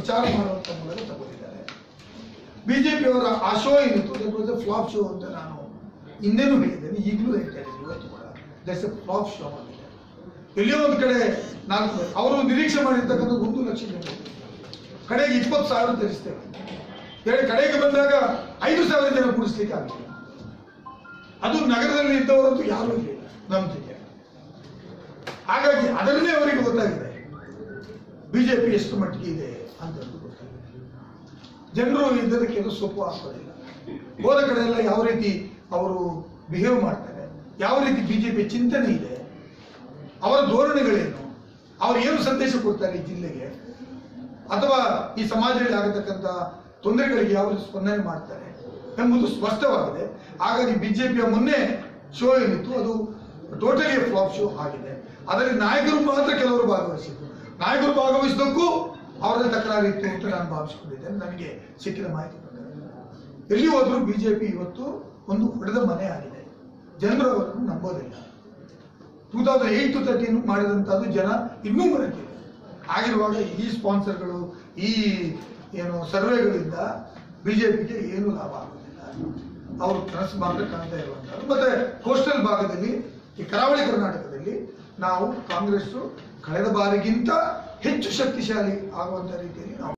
ಪ್ರಚಾರ ಮಾಡುವಂತ ಮೂಲಕ ತಗೊಂಡಿದ್ದಾರೆ. ಬಿಜೆಪಿಯವರ ಆ ಶೋ ಏನಿತ್ತು? ಫ್ಲಾಪ್ ಶೋ ಅಂತ ನಾನು ಹಿಂದೆನೂ ಹೇಳಿದ್ದೇನೆ. ಈಗಲೂ ಹೇಳ್ತಾ ದಟ್ಸ್ ಎ ಫ್ಲಾಪ್ ಶೋ ಆಗಿದೆ. ಎಲ್ಲಿಯೋ ಒಂದು ಕಡೆ ನಾಲ್ಕು ಅವರು ನಿರೀಕ್ಷೆ ಮಾಡಿರ್ತಕ್ಕಂಥ ಒಂದು ಲಕ್ಷ ಕಡೆಗೆ ಇಪ್ಪತ್ತು ಸಾವಿರ ತರಿಸ್ತೇವೆ ಕಡೆಗೆ ಬಂದಾಗ ಐದು ಸಾವಿರ ಜನ ಕೂಡಿಸ್ಲಿಕ್ಕೆ ಆಗ್ತದೆ ಅದು ನಗರದಲ್ಲಿ ಇದ್ದವರಂತೂ ಯಾರೂ ಇಲ್ಲ ನಮ್ಮ ಹಾಗಾಗಿ ಅದರಲ್ಲೇ ಅವರಿಗೆ ಗೊತ್ತಾಗಿದೆ. ಬಿಜೆಪಿ ಎಷ್ಟು ಮಟ್ಟಿಗೆ ಇದೆ ಅಂತ ಜನರು ಇದಕ್ಕೆ ಏನು ಸೊಪ್ಪು ಹಾಕೋದಿಲ್ಲ ಹೋದ ಕಡೆ ಎಲ್ಲ ಯಾವ ರೀತಿ ಅವರು ಬಿಹೇವ್ ಮಾಡ್ತಾರೆ, ಯಾವ ರೀತಿ ಬಿಜೆಪಿ ಚಿಂತನೆ ಇದೆ, ಅವರ ಧೋರಣೆಗಳೇನು, ಅವ್ರು ಏನು ಸಂದೇಶ ಕೊಡ್ತಾರೆ ಈ ಜಿಲ್ಲೆಗೆ, ಅಥವಾ ಈ ಸಮಾಜದಲ್ಲಿ ಆಗತಕ್ಕಂಥ ತೊಂದರೆಗಳಿಗೆ ಯಾವ ರೀತಿ ಸ್ಪಂದನೆ ಮಾಡ್ತಾರೆ. ಎಂಬುದು ಸ್ಪಷ್ಟವಾಗಿದೆ. ಹಾಗಾಗಿ ಬಿಜೆಪಿಯ ಮೊನ್ನೆ ಶೋ ಏನಿತ್ತು, ಅದು ಟೋಟಲಿ ಫ್ಲಾಪ್ ಶೋ ಆಗಿದೆ. ಅದರಲ್ಲಿ ನಾಯಕರು ಮಾತ್ರ ಭಾಗವಹಿಸಿದ್ರು ನಾಯಕರು ಭಾಗವಹಿಸಿದಕ್ಕೂ ಅವರದೇ ತಕರಾರಿತ್ತು ಅಂತ ನಾನು ಭಾವಿಸಿಕೊಂಡಿದ್ದೇನೆ ನನಗೆ ಸಿಕ್ಕಿದ ಮಾಹಿತಿ ಪ್ರಕಾರ. ಎಲ್ಲಿ ಜೆ ಬಿಜೆಪಿ ಇವತ್ತು ಒಂದು ಹೊಡೆದ ಮನೆ ಆಗಿದೆ. ಜನರು ಅವರನ್ನು ನಂಬೋದಿಲ್ಲ. Two thousand eight to thirteen ಮಾಡಿದಂಥದ್ದು ಜನ ಇನ್ನೂ ಮರೆತಿದೆ. ಆಗಿರುವಾಗ ಈ ಸ್ಪಾನ್ಸರ್ಗಳು, ಈ, ಏನು, ಸರ್ವೆಗಳಿಂದ ಬಿಜೆಪಿಗೆ ಏನು ಲಾಭ ಆಗುತ್ತಿಲ್ಲ ಅವರು ಕನಸು ಮಾತ್ರ ಕಾಣ್ತಾ ಇರುವಂಥದ್ದು. ಮತ್ತೆ ಕೋಸ್ಟಲ್ ಭಾಗದಲ್ಲಿ ಈ ಕರಾವಳಿ ಕರ್ನಾಟಕದಲ್ಲಿ ನಾವು ಕಾಂಗ್ರೆಸ್ಸು ಕಳೆದ ಬಾರಿಗಿಂತ ಹೆಚ್ಚು ಶಕ್ತಿಶಾಲಿ ಆಗುವಂಥ ರೀತಿಯಲ್ಲಿ ನಾವು